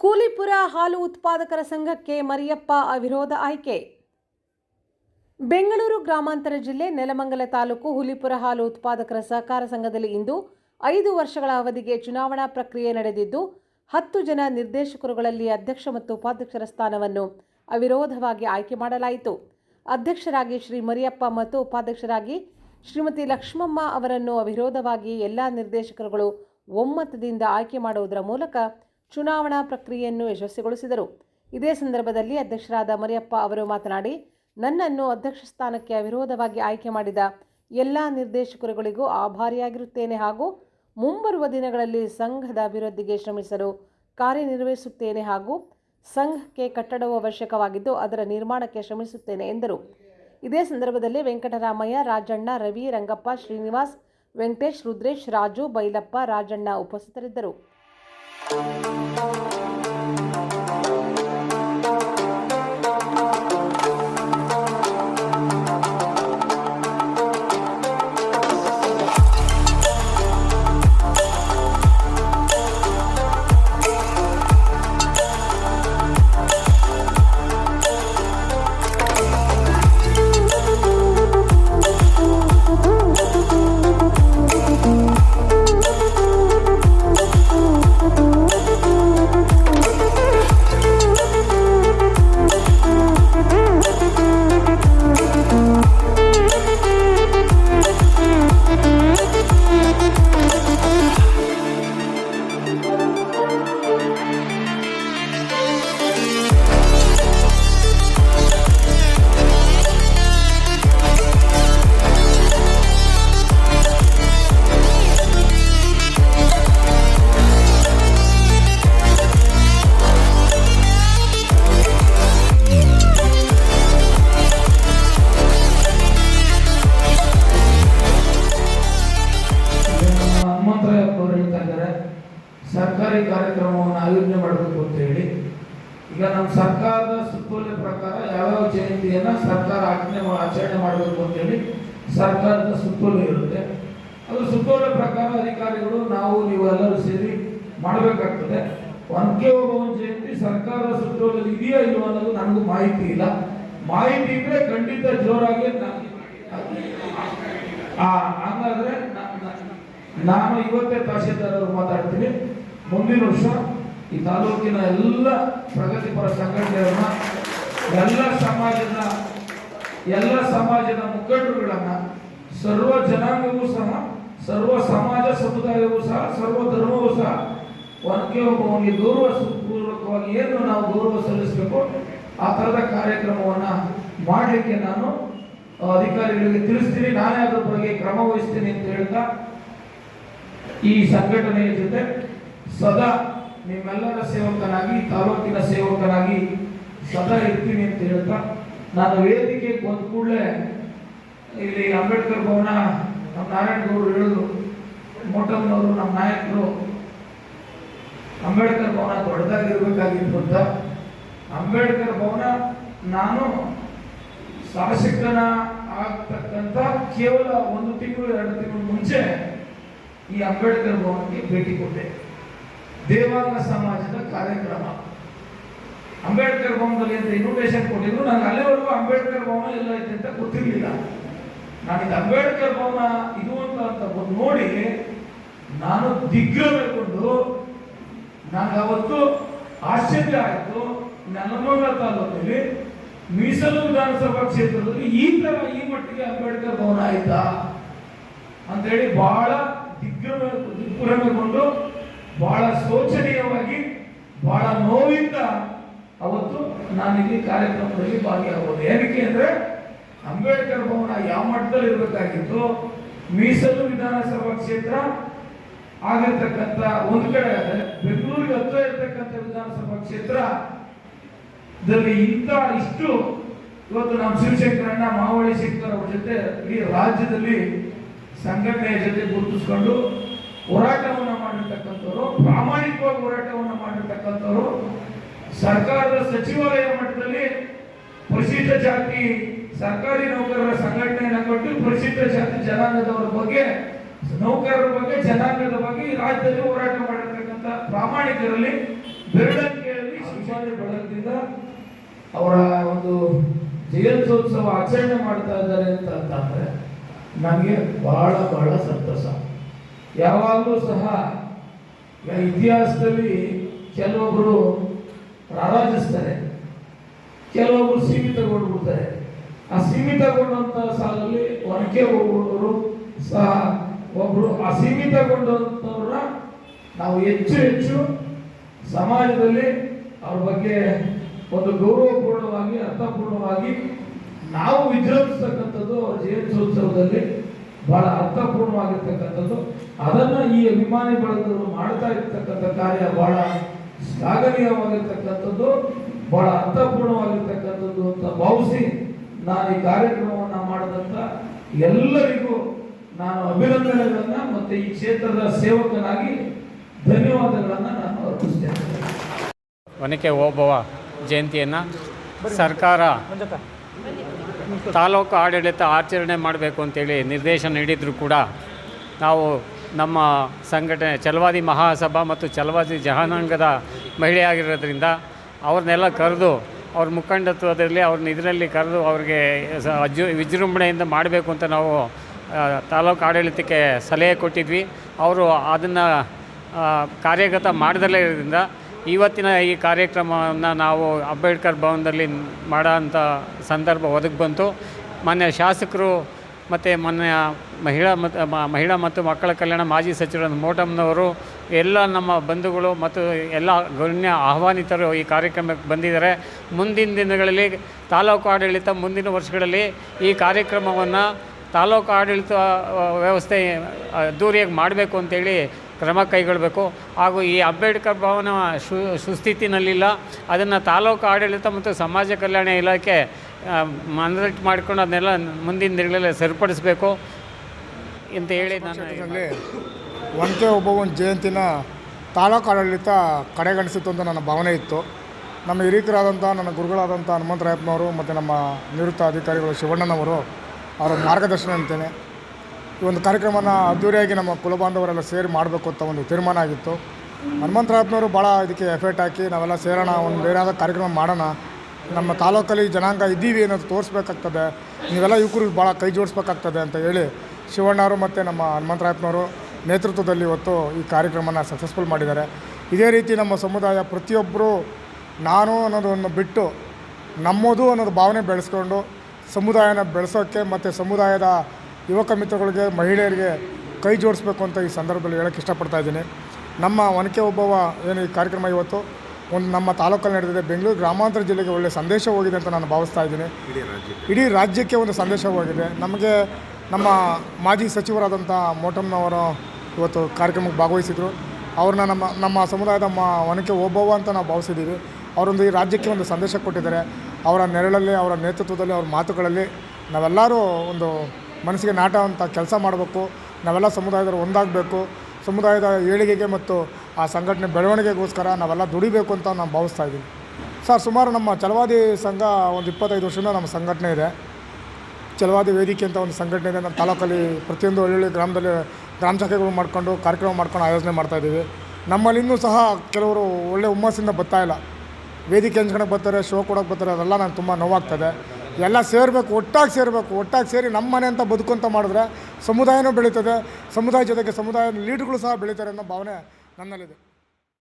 ಕೂಲಿಪುರ ಹಾಲು ಉತ್ಪಾದಕರ ಸಂಘಕ್ಕೆ ಮರಿಯಪ್ಪ ಅವಿರೋಧ ಆಯ್ಕೆ. ಬೆಂಗಳೂರು ಗ್ರಾಮಾಂತರ ಜಿಲ್ಲೆ ನೆಲಮಂಗಲ ತಾಲೂಕು ಹುಲಿಪುರ ಹಾಲು ಉತ್ಪಾದಕರ ಸಹಕಾರ ಸಂಘದಲ್ಲಿ ಇಂದು ಐದು ವರ್ಷಗಳ ಅವಧಿಗೆ ಚುನಾವಣಾ ಪ್ರಕ್ರಿಯೆ ನಡೆದಿದ್ದು, ಹತ್ತು ಜನ ನಿರ್ದೇಶಕರುಗಳಲ್ಲಿ ಅಧ್ಯಕ್ಷ ಮತ್ತು ಉಪಾಧ್ಯಕ್ಷರ ಸ್ಥಾನವನ್ನು ಅವಿರೋಧವಾಗಿ ಆಯ್ಕೆ ಮಾಡಲಾಯಿತು. ಅಧ್ಯಕ್ಷರಾಗಿ ಶ್ರೀ ಮರಿಯಪ್ಪ ಮತ್ತು ಉಪಾಧ್ಯಕ್ಷರಾಗಿ ಶ್ರೀಮತಿ ಲಕ್ಷ್ಮಮ್ಮ ಅವರನ್ನು ಅವಿರೋಧವಾಗಿ ಎಲ್ಲ ನಿರ್ದೇಶಕರುಗಳು ಒಮ್ಮತದಿಂದ ಆಯ್ಕೆ ಮಾಡುವುದರ ಮೂಲಕ ಚುನಾವಣಾ ಪ್ರಕ್ರಿಯೆಯನ್ನು ಯಶಸ್ವಿಗೊಳಿಸಿದರು. ಇದೇ ಸಂದರ್ಭದಲ್ಲಿ ಅಧ್ಯಕ್ಷರಾದ ಮರಿಯಪ್ಪ ಅವರು ಮಾತನಾಡಿ, ನನ್ನನ್ನು ಅಧ್ಯಕ್ಷ ಸ್ಥಾನಕ್ಕೆ ಅವಿರೋಧವಾಗಿ ಆಯ್ಕೆ ಮಾಡಿದ ಎಲ್ಲ ನಿರ್ದೇಶಕರುಗಳಿಗೂ ಆಭಾರಿಯಾಗಿರುತ್ತೇನೆ ಹಾಗೂ ಮುಂಬರುವ ದಿನಗಳಲ್ಲಿ ಸಂಘದ ಅಭಿವೃದ್ಧಿಗೆ ಶ್ರಮಿಸಲು ಕಾರ್ಯನಿರ್ವಹಿಸುತ್ತೇನೆ ಹಾಗೂ ಸಂಘಕ್ಕೆ ಕಟ್ಟಡವು ಅವಶ್ಯಕವಾಗಿದ್ದು ಅದರ ನಿರ್ಮಾಣಕ್ಕೆ ಶ್ರಮಿಸುತ್ತೇನೆ ಎಂದರು. ಇದೇ ಸಂದರ್ಭದಲ್ಲಿ ವೆಂಕಟರಾಮಯ್ಯ ರಾಜಣ್ಣ ರವಿ ರಂಗಪ್ಪ ಶ್ರೀನಿವಾಸ್ ವೆಂಕಟೇಶ್ ರುದ್ರೇಶ್ ರಾಜು ಬೈಲಪ್ಪ ರಾಜಣ್ಣ ಉಪಸ್ಥಿತರಿದ್ದರು. ಕಾರ್ಯಕ್ರಮವನ್ನು ಆಯೋಜನೆ ಮಾಡಬೇಕು ಅಂತ ಹೇಳಿ. ಈಗ ನಮ್ಮ ಸರ್ಕಾರದ ಸುತ್ತೋಲೆ ಪ್ರಕಾರ ಯಾವ್ಯಾವ ಜಯಂತಿಯನ್ನು ಸರ್ಕಾರ ಆಜ್ಞೆ ಆಚರಣೆ ಮಾಡಬೇಕು ಅಂತ ಹೇಳಿ ಸರ್ಕಾರದ ಸುತ್ತೋಲೆ ಇರುತ್ತೆ. ಅದು ಸುತ್ತೋಲೆ ಪ್ರಕಾರ ಅಧಿಕಾರಿಗಳು, ನಾವು ನೀವು ಎಲ್ಲರೂ ಸೇರಿ ಮಾಡಬೇಕಾಗ್ತದೆ. ಒನಕೆ ಓಬವ್ವನ ಜಯಂತಿ ಸರ್ಕಾರದ ಸುತ್ತೋಲೆ ಇದೆಯಾ ಇಲ್ಲ ಅನ್ನೋದು ನನಗೂ ಮಾಹಿತಿ ಇಲ್ಲ. ಮಾಹಿತಿ ಇದ್ರೆ ಖಂಡಿತ ಜೋರಾಗಿ ಹಂಗಾದ್ರೆ ನಾನು ಇವತ್ತೇ ತಹಶೀಲ್ದಾರ್ ಮಾತಾಡ್ತೀನಿ. ಮುಂದಿನ ವರ್ಷ ಈ ತಾಲೂಕಿನ ಎಲ್ಲ ಪ್ರಗತಿಪರ ಸಂಘಟನೆಗಳನ್ನ, ಎಲ್ಲ ಸಮಾಜದ ಎಲ್ಲ ಸಮಾಜದ ಮುಖಂಡರುಗಳನ್ನ, ಸರ್ವ ಜನಾಂಗವೂ ಸಹ, ಸರ್ವ ಸಮಾಜ ಸಮುದಾಯವೂ ಸಹ, ಸರ್ವ ಧರ್ಮವೂ ಸಹ ಒನಕೆ ಒಬ್ಬವನಿಗೆ ಗೌರವ ಪೂರ್ವಕವಾಗಿ ಏನು ನಾವು ಗೌರವ ಸಲ್ಲಿಸಬೇಕು, ಆ ಥರದ ಕಾರ್ಯಕ್ರಮವನ್ನು ಮಾಡಲಿಕ್ಕೆ ನಾನು ಅಧಿಕಾರಿಗಳಿಗೆ ತಿಳಿಸ್ತೀನಿ. ನಾನೇ ಅದರ ಬಗ್ಗೆ ಕ್ರಮ ವಹಿಸ್ತೀನಿ ಅಂತ ಹೇಳ್ತಾ ಈ ಸಂಘಟನೆಯ ಜೊತೆ ಸದಾ ನಿಮ್ಮೆಲ್ಲರ ಸೇವಕನಾಗಿ, ತಾಲೂಕಿನ ಸೇವಕನಾಗಿ ಸದಾ ಇರ್ತೀನಿ ಅಂತ ಹೇಳ್ತಾ, ನಾನು ವೇದಿಕೆ ಬಂದ ಕೂಡಲೇ ಇಲ್ಲಿ ಅಂಬೇಡ್ಕರ್ ಭವನ ನಮ್ಮ ನಾರಾಯಣಗೌಡರು ಹೇಳಿದ್ರು. ಮೋಟಮ್ನವರು ನಮ್ಮ ನಾಯಕರು. ಅಂಬೇಡ್ಕರ್ ಭವನ ದೊಡ್ಡದಾಗಿರ್ಬೇಕಾಗಿತ್ತು ಅಂತ. ಅಂಬೇಡ್ಕರ್ ಭವನ ನಾನು ಶಾಸಕನ ಆಗ್ತಕ್ಕಂಥ ಕೇವಲ ಒಂದು ತಿಂಗಳು, ಎರಡು ತಿಂಗಳು ಮುಂಚೆ ಈ ಅಂಬೇಡ್ಕರ್ ಭವನಕ್ಕೆ ಭೇಟಿ ಕೊಟ್ಟೆ. ದೇವಾಂಗ ಸಮಾಜದ ಕಾರ್ಯಕ್ರಮ. ಅಂಬೇಡ್ಕರ್ ಭವನದಲ್ಲಿ ಅಂತ ಇನ್ವಿಟೇಷನ್ ಕೊಟ್ಟಿದ್ರು ನನಗೆ ಅಲ್ಲಿವರೆಗೂ ಅಂಬೇಡ್ಕರ್ ಭವನ ಎಲ್ಲ ಐತೆ ಅಂತ ಗೊತ್ತಿರಲಿಲ್ಲ. ನಾನು ಇದು ಅಂಬೇಡ್ಕರ್ ಭವನ ಇದು ಅಂತ ಅಂತ ನೋಡಿ, ನಾನು ದಿಗ್ಗಬೇಕೊಂಡು ನನಗೆ ಅವತ್ತು ಆಶ್ಚರ್ಯ ಆಯಿತು. ನೆಲಮಂಗಲ ತಾಲೂಕಲ್ಲಿ ಮೀಸಲು ವಿಧಾನಸಭಾ ಕ್ಷೇತ್ರದಲ್ಲಿ ಈ ತರ ಈ ಮಟ್ಟಿಗೆ ಅಂಬೇಡ್ಕರ್ ಭವನ ಆಯ್ತಾ? ಅಂತೇಳಿ ಬಹಳ ದಿಗ್ಭ್ರಮೆ ದಿಗ್ಭ್ರಮೆಗೊಂಡು ಬಹಳ ಶೋಚನೀಯವಾಗಿ, ಬಹಳ ನೋವಿಂದ ಅವತ್ತು ನಾನಿಲ್ಲಿ ಕಾರ್ಯಕ್ರಮದಲ್ಲಿ ಭಾಗಿಯಾಗಬಹುದು ಏನಕ್ಕೆ ಅಂದ್ರೆ, ಅಂಬೇಡ್ಕರ್ ಭವನ ಯಾವ ಮಟ್ಟದಲ್ಲಿ ಇರಬೇಕಾಗಿತ್ತು? ಮೀಸಲು ವಿಧಾನಸಭಾ ಕ್ಷೇತ್ರ ಆಗಿರ್ತಕ್ಕಂಥ ಒಂದು ಕಡೆ ಬೆಂಗಳೂರಿಗೆ ಹತ್ತಿರ ಇರತಕ್ಕಂಥ ವಿಧಾನಸಭಾ ಕ್ಷೇತ್ರ ದಲ್ಲಿ ಇಂಥ ಇಷ್ಟು ಇವತ್ತು ನಮ್ಮ ಶಿವಶಂಕರಣ್ಣ ಮಾವಳಿ ಶಂಕರ್ ಅವ್ರ ಜೊತೆ ಇಡೀ ರಾಜ್ಯದಲ್ಲಿ ಸಂಘಟನೆಯ ಜೊತೆ ಗುರುತಿಸ್ಕೊಂಡು ಸಚಿವಾಲಯ ಮಟ್ಟದಲ್ಲಿ ಪರಿಶಿಷ್ಟ ಜಾತಿ ಸರ್ಕಾರಿ ನೌಕರರ ಸಂಘಟನೆಯನ್ನು ಕೊಟ್ಟು ಪರಿಶಿಷ್ಟ ಜಾತಿ ಜನಾಂಗದವರ ಬಗ್ಗೆ, ನೌಕರರ ಬಗ್ಗೆ, ಜನಾಂಗದ ಬಗ್ಗೆ ರಾಜ್ಯದಲ್ಲಿ ಹೋರಾಟ ಮಾಡಿರ್ತಕ್ಕಂಥ ಪ್ರಾಮಾಣಿಕರಲ್ಲಿ ಬೆರಳಂಕೆಯಲ್ಲಿ ಶಿವಾಜಿ ಬಳಗದಿಂದ ಅವರ ಒಂದು ಜಯಂತ್ಯೋತ್ಸವ ಆಚರಣೆ ಮಾಡ್ತಾ ಇದ್ದಾರೆ ಅಂತ ಅಂತಂದ್ರೆ ನನಗೆ ಬಹಳ ಬಹಳ ಸಂತಸ. ಯಾವಾಗಲೂ ಸಹ ಇತಿಹಾಸದಲ್ಲಿ ಕೆಲವೊಬ್ಬರು ಕೆಲವೊಬ್ಬರು ಸೀಮಿತಗೊಂಡ್ಬಿಡ್ತಾರೆ ಆ ಸೀಮಿತಗೊಂಡಂತ ಸಾಲಲ್ಲಿ ಒನಕೆ ಹೋಗುವವರು ಸಹ ಒಬ್ರು ಆ ಸೀಮಿತಗೊಂಡಂಥವ್ರನ್ನ ನಾವು ಹೆಚ್ಚು ಹೆಚ್ಚು ಸಮಾಜದಲ್ಲಿ ಅವ್ರ ಬಗ್ಗೆ ಒಂದು ಗೌರವಪೂರ್ಣವಾಗಿ, ಅರ್ಥಪೂರ್ಣವಾಗಿ ನಾವು ವಿಜೃಂಭಿಸ್ತಕ್ಕಂಥದ್ದು ಅವರ ಜಯಂತ್ಯೋತ್ಸವದಲ್ಲಿ ಬಹಳ ಅರ್ಥಪೂರ್ಣವಾಗಿರ್ತಕ್ಕಂಥದ್ದು. ಅದನ್ನ ಈ ಅಭಿಮಾನಿ ಬಳಗದವರು ಮಾಡ್ತಾ ಇರ್ತಕ್ಕಂಥ ಕಾರ್ಯ ಬಹಳ ಶ್ಲಾಘನೀಯವಾಗಿರ್ತಕ್ಕಂಥದ್ದು. ಬಹಳ ಅರ್ಥಪೂರ್ಣವಾಗಿರ್ತಕ್ಕಂಥದ್ದು ಅಂತ ಭಾವಿಸಿ ನಾನು ಈ ಕಾರ್ಯಕ್ರಮವನ್ನು ಮಾಡಿದಂತ ಎಲ್ಲರಿಗೂ ನಾನು ಅಭಿನಂದನೆಗಳನ್ನು ಮತ್ತೆ ಈ ಕ್ಷೇತ್ರದ ಸೇವಕನಾಗಿ ಧನ್ಯವಾದಗಳನ್ನು ನಾನು ಅರ್ಪಿಸ್ತೇನೆ. ಒನಕೆ ಓಬವ್ವ ಜಯಂತಿಯನ್ನು ಸರ್ಕಾರ ತಾಲೂಕು ಆಡಳಿತ ಆಚರಣೆ ಮಾಡಬೇಕು ಅಂತೇಳಿ ನಿರ್ದೇಶನ ನೀಡಿದರೂ ಕೂಡ ನಾವು ನಮ್ಮ ಸಂಘಟನೆ ಚಲವಾದಿ ಮಹಾಸಭಾ ಮತ್ತು ಚಲವಾದಿ ಜಹಾನಾಂಗದ ಮಹಿಳೆಯಾಗಿರೋದ್ರಿಂದ ಅವ್ರನ್ನೆಲ್ಲ ಕರೆದು ಅವ್ರ ಮುಖಂಡತ್ವದಲ್ಲಿ ಅವ್ರನ್ನ ಇದರಲ್ಲಿ ಕರೆದು ಅವ್ರಿಗೆ ಅಜ್ಜು ವಿಜೃಂಭಣೆಯಿಂದ ಮಾಡಬೇಕು ಅಂತ ನಾವು ತಾಲೂಕು ಆಡಳಿತಕ್ಕೆ ಸಲಹೆ ಕೊಟ್ಟಿದ್ವಿ. ಅವರು ಅದನ್ನು ಕಾರ್ಯಗತ ಮಾಡದಲ್ಲೇ ಇರೋದ್ರಿಂದ ಇವತ್ತಿನ ಈ ಕಾರ್ಯಕ್ರಮವನ್ನು ನಾವು ಅಂಬೇಡ್ಕರ್ ಭವನದಲ್ಲಿ ಮಾಡೋ ಅಂಥ ಸಂದರ್ಭ ಒದಗಿ ಬಂತು. ಮಾನ್ಯ ಶಾಸಕರು ಮತ್ತು ಮೊನ್ನೆ ಮಹಿಳಾ ಮತ್ತು ಮಹಿಳಾ ಮತ್ತು ಮಕ್ಕಳ ಕಲ್ಯಾಣ ಮಾಜಿ ಸಚಿವರು ಮೋಟಮ್ನವರು ಎಲ್ಲ ನಮ್ಮ ಬಂಧುಗಳು ಮತ್ತು ಎಲ್ಲ ಗಣ್ಯ ಆಹ್ವಾನಿತರು ಈ ಕಾರ್ಯಕ್ರಮಕ್ಕೆ ಬಂದಿದ್ದಾರೆ. ಮುಂದಿನ ದಿನಗಳಲ್ಲಿ ತಾಲೂಕು ಆಡಳಿತ ಮುಂದಿನ ವರ್ಷಗಳಲ್ಲಿ ಈ ಕಾರ್ಯಕ್ರಮವನ್ನು ತಾಲೂಕು ಆಡಳಿತ ವ್ಯವಸ್ಥೆ ಅದ್ದೂರಿಯಾಗಿ ಮಾಡಬೇಕು ಅಂತೇಳಿ ಕ್ರಮ ಕೈಗೊಳ್ಳಬೇಕು ಹಾಗೂ ಈ ಅಂಬೇಡ್ಕರ್ ಭವನ ಶು ಸುಸ್ಥಿತಿನಲ್ಲಿಲ್ಲ. ಅದನ್ನು ತಾಲೂಕು ಆಡಳಿತ ಮತ್ತು ಸಮಾಜ ಕಲ್ಯಾಣ ಇಲಾಖೆ ಮನದಟ್ಟು ಮಾಡಿಕೊಂಡು ಅದನ್ನೆಲ್ಲ ಮುಂದಿನ ದಿನಗಳಲ್ಲಿ ಸರಿಪಡಿಸಬೇಕು. ಅಂತ ಹೇಳಿ ನಾನು ಒನಕೆ ಒಬ್ಬವನ ಜಯಂತಿನ ತಾಲೂಕು ಆಡಳಿತ ಕಡೆಗಣಿಸಿತು ಅಂತ ನನ್ನ ಭಾವನೆ ಇತ್ತು. ನಮ್ಮ ಹಿರಿಯರಾದಂಥ ನನ್ನ ಗುರುಗಳಾದಂಥ ಹನುಮಂತರಾಯಪ್ಪನವರು ಮತ್ತು ನಮ್ಮ ನಿವೃತ್ತ ಅಧಿಕಾರಿಗಳು ಶಿವಣ್ಣನವರು ಅವರ ಮಾರ್ಗದರ್ಶನ ಅಂತೇನೆ. ಈ ಒಂದು ಕಾರ್ಯಕ್ರಮನ ಅದ್ದೂರಿಯಾಗಿ ನಮ್ಮ ಕುಲಬಾಂಧವರೆಲ್ಲ ಸೇರಿ ಮಾಡಬೇಕು ಅಂತ ಒಂದು ತೀರ್ಮಾನ ಆಗಿತ್ತು. ಹನುಮಂತರಾಯಪ್ಪನವರು ಭಾಳ ಇದಕ್ಕೆ ಎಫೆಕ್ಟ್ ಹಾಕಿ ನಾವೆಲ್ಲ ಸೇರೋಣ, ಒಂದು ಏನಾದರೂ ಕಾರ್ಯಕ್ರಮ ಮಾಡೋಣ. ನಮ್ಮ ತಾಲೂಕಲ್ಲಿ ಜನಾಂಗ ಇದ್ದೀವಿ ಅನ್ನೋದು ತೋರಿಸ್ಬೇಕಾಗ್ತದೆ. ನೀವೆಲ್ಲ ಯುವಕರು ಭಾಳ ಕೈ ಜೋಡಿಸ್ಬೇಕಾಗ್ತದೆ ಅಂತ ಹೇಳಿ ಶಿವಣ್ಣವರು ಮತ್ತು ನಮ್ಮ ಹನುಮಂತರಾಯಪ್ಪನವರು ನೇತೃತ್ವದಲ್ಲಿ ಇವತ್ತು ಈ ಕಾರ್ಯಕ್ರಮನ ಸಕ್ಸಸ್ಫುಲ್ ಮಾಡಿದ್ದಾರೆ. ಇದೇ ರೀತಿ ನಮ್ಮ ಸಮುದಾಯ ಪ್ರತಿಯೊಬ್ಬರು ನಾನು ಅನ್ನೋದನ್ನು ಬಿಟ್ಟು ನಮ್ಮದು ಅನ್ನೋದು ಭಾವನೆ ಬೆಳೆಸ್ಕೊಂಡು ಸಮುದಾಯನ ಬೆಳೆಸೋಕ್ಕೆ ಮತ್ತು ಸಮುದಾಯದ ಯುವಕ ಮಿತ್ರಗಳಿಗೆ ಮಹಿಳೆಯರಿಗೆ ಕೈ ಜೋಡಿಸ್ಬೇಕು ಅಂತ ಈ ಸಂದರ್ಭದಲ್ಲಿ ಹೇಳೋಕ್ಕೆ ಇಷ್ಟಪಡ್ತಾ ಇದ್ದೀನಿ. ನಮ್ಮ ಒನಕೆ ಒಬ್ಬವ ಏನು ಈ ಕಾರ್ಯಕ್ರಮ ಇವತ್ತು ಒಂದು ನಮ್ಮ ತಾಲೂಕಲ್ಲಿ ನಡೆದಿದೆ. ಬೆಂಗಳೂರು ಗ್ರಾಮಾಂತರ ಜಿಲ್ಲೆಗೆ ಒಳ್ಳೆಯ ಸಂದೇಶ ಹೋಗಿದೆ ಅಂತ ನಾನು ಭಾವಿಸ್ತಾ ಇದ್ದೀನಿ. ಇಡೀ ರಾಜ್ಯಕ್ಕೆ ಒಂದು ಸಂದೇಶ ಹೋಗಿದೆ. ನಮಗೆ ನಮ್ಮ ಮಾಜಿ ಸಚಿವರಾದಂಥ ಮೋಟಮ್ನವರು ಇವತ್ತು ಕಾರ್ಯಕ್ರಮಕ್ಕೆ ಭಾಗವಹಿಸಿದರು. ಅವ್ರನ್ನ ನಮ್ಮ ನಮ್ಮ ಸಮುದಾಯದ ಮ ಒನಕೆ ಓಬವ್ವ ಅಂತ ನಾವು ಭಾವಿಸಿದ್ದೀವಿ. ಅವರೊಂದು ಈ ರಾಜ್ಯಕ್ಕೆ ಒಂದು ಸಂದೇಶ ಕೊಟ್ಟಿದ್ದಾರೆ. ಅವರ ನೆರಳಲ್ಲಿ, ಅವರ ನೇತೃತ್ವದಲ್ಲಿ, ಅವ್ರ ಮಾತುಗಳಲ್ಲಿ ನಾವೆಲ್ಲರೂ ಒಂದು ಮನಸ್ಸಿಗೆ ಅಂತ ಕೆಲಸ ಮಾಡಬೇಕು. ನಾವೆಲ್ಲ ಸಮುದಾಯದವರು ಒಂದಾಗಬೇಕು. ಸಮುದಾಯದ ಏಳಿಗೆಗೆ ಮತ್ತು ಆ ಸಂಘಟನೆ ಬೆಳವಣಿಗೆಗೋಸ್ಕರ ನಾವೆಲ್ಲ ದುಡಿಬೇಕು ಅಂತ ನಾನು ಭಾವಿಸ್ತಾ ಇದ್ದೀನಿ ಸರ್, ಸುಮಾರು ನಮ್ಮ ಚಲವಾದಿ ಸಂಘ ಒಂದು ಇಪ್ಪತ್ತೈದು ವರ್ಷದಿಂದ ನಮ್ಮ ಸಂಘಟನೆ ಇದೆ. ಚಲವಾದಿ ವೇದಿಕೆ ಅಂತ ಒಂದು ಸಂಘಟನೆ ಇದೆ. ನಮ್ಮ ತಾಲೂಕಲ್ಲಿ ಪ್ರತಿಯೊಂದು ಹಳ್ಳಿ ಗ್ರಾಮದಲ್ಲಿ ಗ್ರಾಮ ಶಾಖೆಗಳು ಮಾಡ್ಕೊಂಡು, ಕಾರ್ಯಕ್ರಮ ಮಾಡ್ಕೊಂಡು ಆಯೋಜನೆ ಮಾಡ್ತಾಯಿದ್ದೀವಿ ನಮ್ಮಲ್ಲಿ ಇನ್ನೂ ಸಹ ಕೆಲವರು ಒಳ್ಳೆ ಹುಮ್ಮಸ್ಸಿಂದ ಇಲ್ಲ. ವೇದಿಕೆ ಹಂಚ್ಕೊಳಕ್ಕೆ ಬರ್ತಾರೆ, ಶೋ ಕೊಡೋಕೆ ಬರ್ತಾರೆ, ಅದೆಲ್ಲ ನಂಗೆ ತುಂಬ ನೋವಾಗ್ತದೆ. ಎಲ್ಲ ಸೇರಬೇಕು, ಒಟ್ಟಾಗಿ ಸೇರಬೇಕು, ಒಟ್ಟಾಗಿ ಸೇರಿ ನಮ್ಮ ಮನೆ ಅಂತ ಬದುಕುವಂತ ಮಾಡಿದ್ರೆ ಸಮುದಾಯನೂ ಬೆಳೀತದೆ. ಸಮುದಾಯ ಜೊತೆಗೆ ಸಮುದಾಯದ ಲೀಡ್ಗಳು ಸಹ ಬೆಳೀತಾರೆ ಅನ್ನೋ ಭಾವನೆ ನನ್ನಲ್ಲಿದೆ.